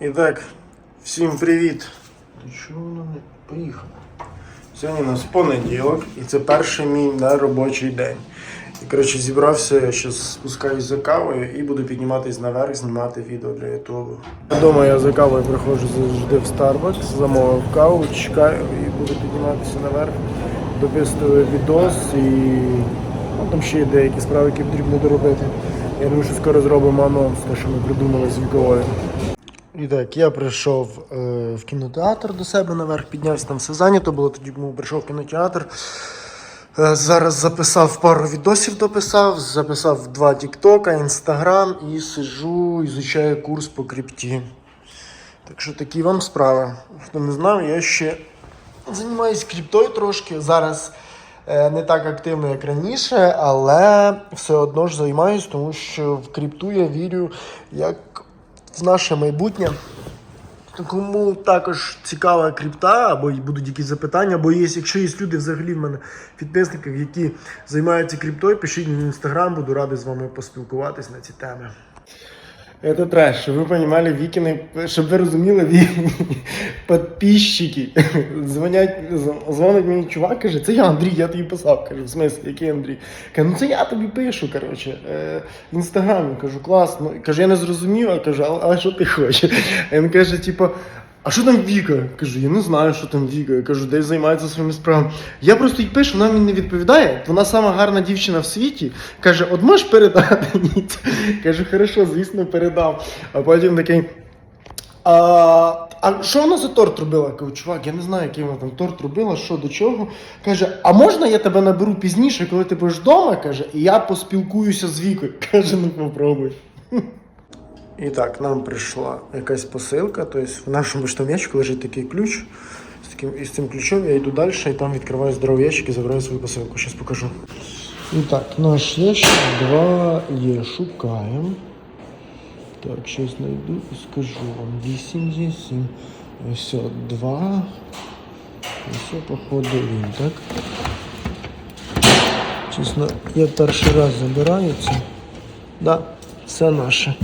І так, всім привіт. Воно не поїхало? Сьогодні у нас понеділок, і це перший мій да, робочий день. І коротше зібрався, я зараз спускаюсь за кавою і буду підніматись наверх, знімати відео для Ютубу. Дома я за кавою приходжу завжди в Starbucks, замовив каву, чекаю і буду підніматися наверх, дописую відос і ну, там ще є деякі справи, які потрібно доробити. Я думаю, що скоро зробимо анонс, те, що ми придумали з віковою. І так, я прийшов е, в кінотеатр до себе наверх, піднявся, там все зайнято було, тоді тому прийшов в кінотеатр. Е, зараз записав пару відосів, дописав, записав два тіктока, інстаграм і сиджу, ізучаю курс по крипті. Так що такі вам справи. Хто не знав, я ще займаюся криптою трошки. Зараз е, не так активно, як раніше, але все одно ж займаюся, тому що в крипту я вірю як в наше майбутнє. Кому також цікава крипта, або будуть якісь запитання, або є, якщо є люди взагалі в мене в які займаються криптою, пишіть мені в інстаграм, буду радий з вами поспілкуватись на ці теми. Это трэш. щоб ви розуміли, Викины, щоб ви розуміли, ві- подписчики. Звонять, дзвонить мені чувак, каже, це я Андрій, я тобі писав. Кажу, в смислі, який Андрій? Каже, ну це я тобі пишу, коротше, е, в інстаграмі. Кажу, класно. Каже, я не зрозумів, а кажу, але, але що ти хочеш? А Він каже, типу. А що там Віка? Кажу, я не знаю, що там Віка. Я кажу, десь займається своїми справами. Я просто їй пишу, вона мені не відповідає. Вона сама гарна дівчина в світі. Каже, от можеш передати? Ні. Кажу, хорошо, звісно, передав. А потім такий. А, а що вона за торт робила? Кажу, чувак, я не знаю, який вона там торт робила, що до чого. Каже, а можна я тебе наберу пізніше, коли ти будеш вдома? Каже, і я поспілкуюся з Вікою. Каже, ну попробуй. І так, нам прийшла якась посилка. Тобто в нашому поштовому ящику лежить такий ключ. З таким, і з цим ключом я йду далі і там відкриваю здоровий ящик і забираю свою посилку. Зараз покажу. І так, наш ящик 2 є. Шукаємо. Так, щось знайду і скажу вам. 8 є, 7. Ось 2. Ось, походу, він, так? Чесно, я перший раз забираю це. Да, все наше.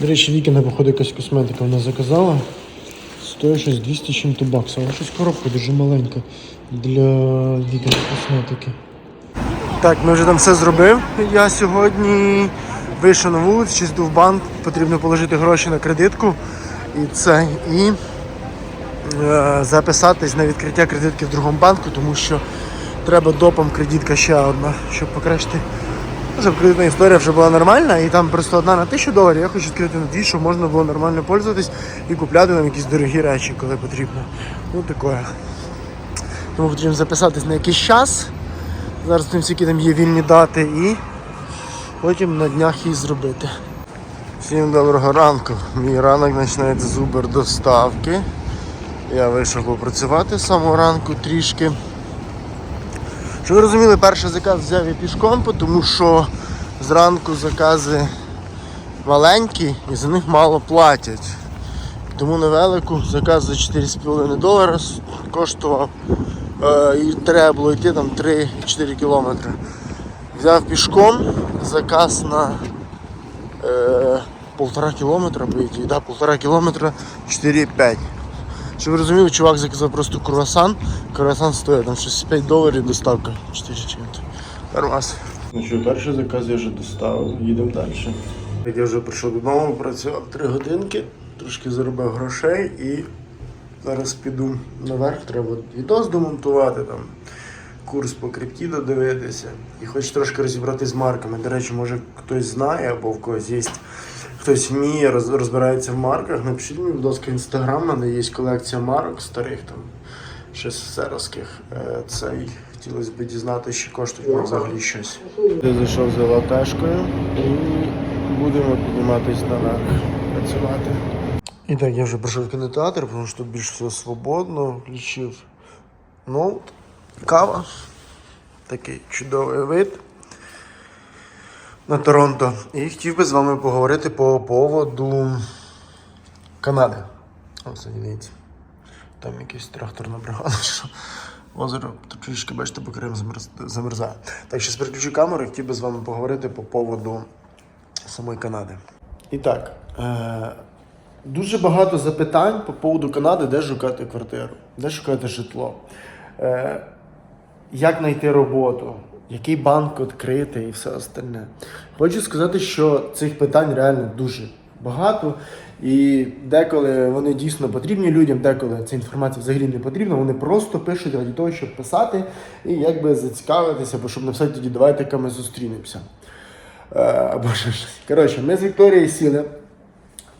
До речі, Вікіна, походу, якась косметика вона заказала. Стоїть щось 200 чим-то баксів. Але щось коробка дуже маленька для Вікіна косметики. Так, ми вже там все зробив. Я сьогодні вийшов на вулицю, йду в банк, потрібно положити гроші на кредитку і це, і е, записатись на відкриття кредитки в другому банку, тому що треба допом кредитка ще одна, щоб покращити. Щоб кредитна історія вже була нормальна, і там просто одна на тисячу доларів, я хочу відкрити на дві, щоб можна було нормально пользуватись і купляти нам якісь дорогі речі, коли потрібно. Ну таке. Тому потрібно записатись на якийсь час. Зараз тим всякі там є вільні дати і потім на днях її зробити. Всім доброго ранку. Мій ранок починається з Uber доставки. Я вийшов попрацювати з самого ранку трішки. Щоб ви розуміли, перший заказ взяв я пішком, тому що зранку закази маленькі і за них мало платять. Тому на велику заказ за 4,5 долара коштував е, і треба було йти там 3-4 кілометри. Взяв пішком заказ на е, полтора кілометра, по ідеї, да, полтора кілометра 4,5. Щоб ви розуміли, чувак заказав просто круасан. Круасан стоїть там щось 5 доларів доставка 4 чим-то. Нормас. Ну що, перший заказ я вже доставив, їдемо далі. Я вже прийшов додому, працював 3 годинки, трошки заробив грошей і зараз піду наверх, треба відос домонтувати там. Курс по крипті додивитися і хочу трошки розібрати з марками. До речі, може хтось знає або в когось є хтось вміє, роз- розбирається в марках. Напишіть мені, будь ласка, інстаграм, у мене є колекція марок старих там, з. Е, Цей хотілося б дізнати, що вони взагалі щось. Я зайшов за латешкою і будемо підніматися наверх працювати. І так, я вже прийшов в кінотеатр, тому що тут більш все свободно, включив ноут, кава, такий чудовий вид на Торонто. І хотів би з вами поговорити по поводу Канади. Ось дивіться. Там якийсь тракторна бригада, що озеро трішки, бачите, по замерз- замерзає. Так, зараз переключу камеру і хотів би з вами поговорити по поводу самої Канади. І так, е- Дуже багато запитань по поводу Канади, де шукати квартиру, де шукати житло, е, як знайти роботу, який банк відкрити і все остальне. Хочу сказати, що цих питань реально дуже багато. І деколи вони дійсно потрібні людям, деколи ця інформація взагалі не потрібна. Вони просто пишуть раді того, щоб писати і якби зацікавитися, бо щоб написати тоді давайте ми зустрінемося. Е, Або ще. Коротше, ми з Вікторією сіли,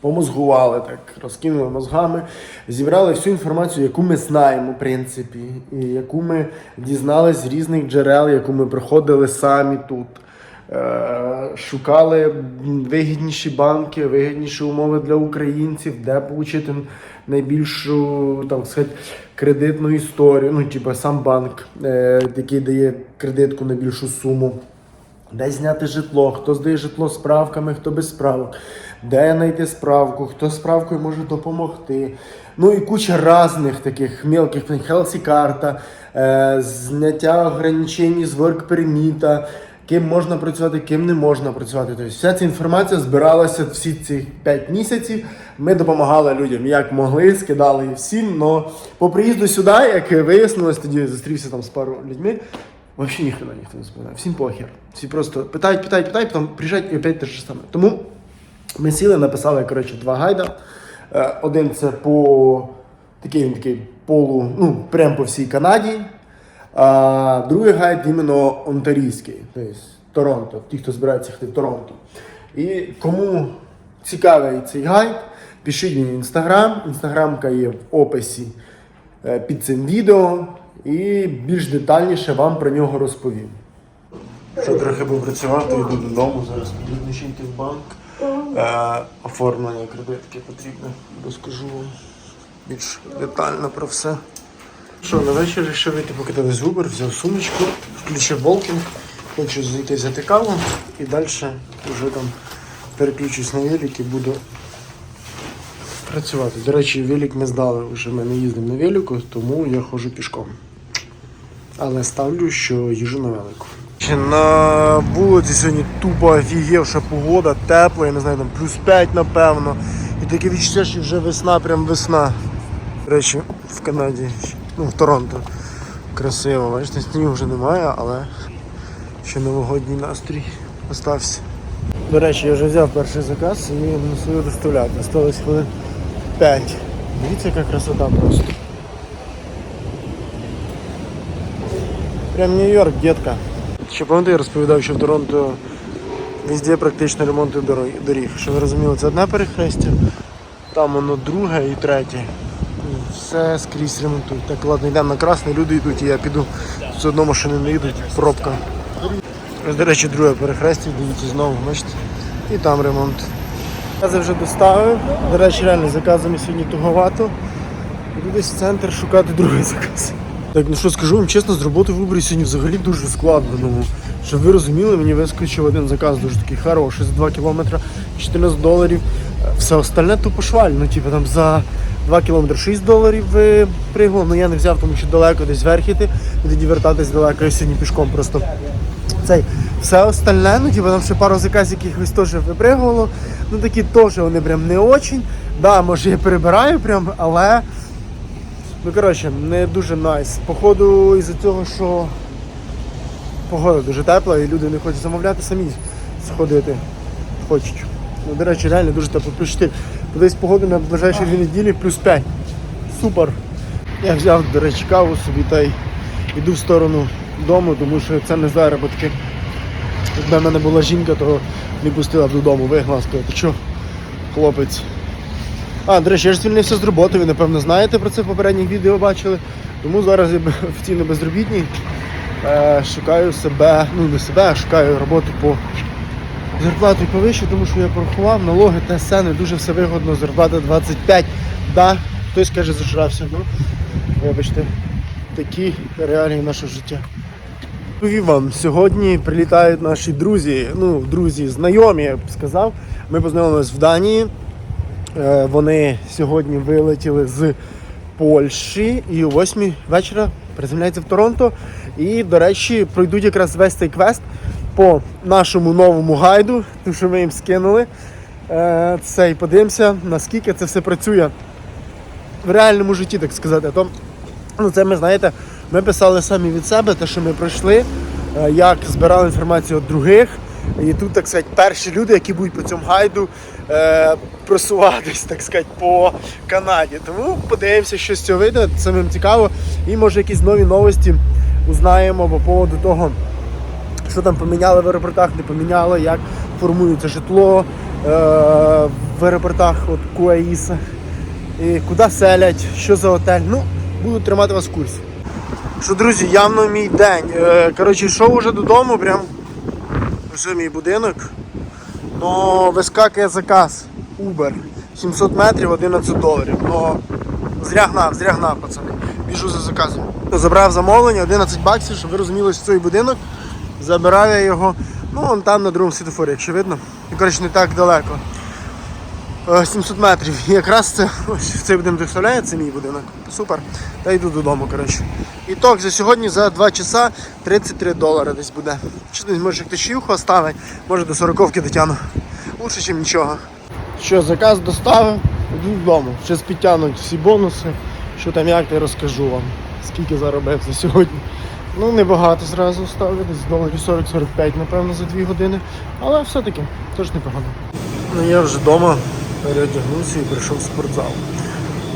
помозгували так, розкинули мозгами, зібрали всю інформацію, яку ми знаємо, в принципі, і яку ми дізнались з різних джерел, яку ми проходили самі тут. Е, Шукали вигідніші банки, вигідніші умови для українців, де отримати найбільшу там сказати, кредитну історію. Ну, типу, сам банк, е, який дає кредитку на більшу суму. Де зняти житло, хто здає житло справками, хто без справок, де знайти справку, хто справкою може допомогти. Ну і куча різних таких мелких Хелсі карта, е, зняття ограничень з work перміта, ким можна працювати, ким не можна працювати. Тобто вся ця інформація збиралася всі ці 5 місяців. Ми допомагали людям як могли, скидали всім. але по приїзду сюди, як вияснилось, тоді зустрівся там з пару людьми. Вообще ніхрена ніхто не споминає. Всім похер. Всі просто питають, питають, питають, потім приїжджають і опять те ж саме. Тому ми сіли, написали коротше, два гайда. Е, Один це по такий він такий полу, ну, прямо по всій Канаді. А другий гайд іменно онтарійський, тобто Торонто, ті, хто збирається йти в Торонто. І кому цікавий цей гайд, пишіть мені в інстаграм. Інстаграмка є в описі під цим відео і більш детальніше вам про нього розповім. Що трохи попрацював, то йду додому, зараз потрібно ще йти в банк. Е, оформлення кредитки потрібне, розкажу вам більш детально про все. Що, на вечір вирішив вийти покидати з Uber, взяв сумочку, включив волкінг, хочу зайти взяти каву і далі вже там переключусь на велик і буду працювати. До речі, велик ми здали, вже ми не їздимо на велику, тому я ходжу пішком. Але ставлю, що їжу на велику. На вулиці сьогодні тупо офігівша погода, тепла, я не знаю, там плюс 5 напевно. І таке відчуття, що вже весна, прям весна. До речі, в Канаді, ну в Торонто. Красиво, бачите, снігу вже немає, але ще новогодній настрій остався. До речі, я вже взяв перший заказ і мусив доставляти. Осталось хвилин 5. Дивіться, яка красота просто. Прям Нью-Йорк, детка. Ще пам'ятаю, я розповідав, що в Торонто везде практично ремонти доріг. Що ви розуміли, це одне перехрестя, там воно друге і третє. Все скрізь ремонтують. Так, ладно, йдемо на красний, люди йдуть, і я піду. Все одно машини не йдуть, пробка. До речі, друге перехрестя, дивіться знову, бачите. І там ремонт. Закази вже доставив. До речі, реально заказами сьогодні туговато. Іду десь в центр шукати другий заказ. Так, ну що скажу вам чесно, з роботи в Uber сьогодні взагалі дуже складно. Ну, щоб ви розуміли, мені вискочив один заказ дуже такий хороший за 2 кілометри, 14 доларів. Все остальне тупо шваль. Ну, типу там за 2 кілометри 6 доларів ви пригнув. Ну я не взяв, тому що далеко десь верхіти, і тоді вертатись далеко, я сьогодні пішком просто. Цей все остальне, ну типу там ще пару заказів якихось теж випригувало. Ну такі теж вони прям не очень. Да, може я перебираю прям, але. Ну коротше, не дуже найс. Походу із-за цього, що погода дуже тепла і люди не хочуть замовляти самі сходити. Хочуть. Ну, до речі, реально дуже тепло. Плюс 4. Подивись погоду на ближайші дві неділі плюс 5. Супер. Я взяв, до речі, каву собі та й йду в сторону дому, тому що це не заробітки. Якби в мене була жінка, то не пустила б додому, вигнала, сказала, ти що, хлопець. А, до речі, я ж звільнився з роботи, ви напевно знаєте про це в попередніх відео бачили. Тому зараз я офіційно безробітний. Е, шукаю себе, ну не себе, а шукаю роботу по зарплаті повище, тому що я порахував, налоги, ТСН, дуже все вигодно, зарплата 25. Да, хтось каже, зажрався. Ну, вибачте, такі реалії нашого життя. Вам, сьогодні прилітають наші друзі, ну, друзі, знайомі, я б сказав. Ми познайомилися в Данії. Е, Вони сьогодні вилетіли з Польщі і о 8 вечора приземляються в Торонто. І, до речі, пройдуть якраз весь цей квест по нашому новому гайду, тому що ми їм скинули. Е, це і подивимося, наскільки це все працює в реальному житті, так сказати. То, ну, це ми знаєте, ми писали самі від себе, те, що ми пройшли, е, як збирали інформацію від других. І тут, так сказати, перші люди, які будуть по цьому гайду е, просуватись, так сказати, по Канаді. Тому подивимося, що з цього вийде, самим цікаво. І може якісь нові новості узнаємо по поводу того, що там поміняли в аеропортах, не поміняли, як формується житло е, в аеропортах от Куаїса, і куди селять, що за готель. Ну, буду тримати вас в курсі. Що, друзі, явно мій день. Е, коротше, йшов уже додому, прям вже мій будинок. Ну, вискакує заказ Uber. 700 метрів 11 доларів. Ну, зря гнав, зря гнав, пацани. Біжу за заказом. Забрав замовлення 11 баксів, щоб ви розуміли, що цей будинок. Забираю його, ну, вон там на другому світофорі, якщо видно. І, коротше, не так далеко. Е, 700 метрів. І якраз це ось цей будинок вставляє, це мій будинок. Супер. Та йду додому, коротше. Ітог за сьогодні за 2 часа 33 долари десь буде. Чи десь може хтось чівку оставить, може до 40 дотягну. Лучше, ніж нічого. Що, заказ доставив, йду додому. Зараз підтягнуть всі бонуси. Що там як, я розкажу вам. Скільки заробив за сьогодні. Ну, небагато зразу ставлю, десь доларів 40-45, напевно, за 2 години. Але все-таки теж непогано. Ну я вже вдома переодягнувся і прийшов в спортзал.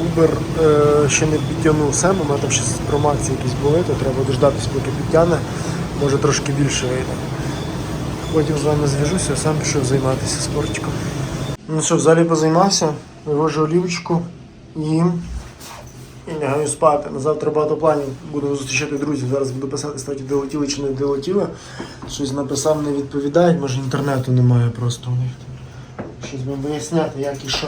Uber е, ще не підтягнув сам, у мене там ще промакції якісь були, то треба дождатися, поки підтягне, може трошки більше вийде. Потім з вами зв'яжуся, сам пішов займатися спортиком. Ну що, в залі позаймався, вивожу олівочку, їм і лягаю спати. На завтра багато планів буду зустрічати друзів. Зараз буду писати, статі долетіли чи не долетіли. Щось написав, не відповідають, може інтернету немає просто у них. Щось будемо виясняти, як і що.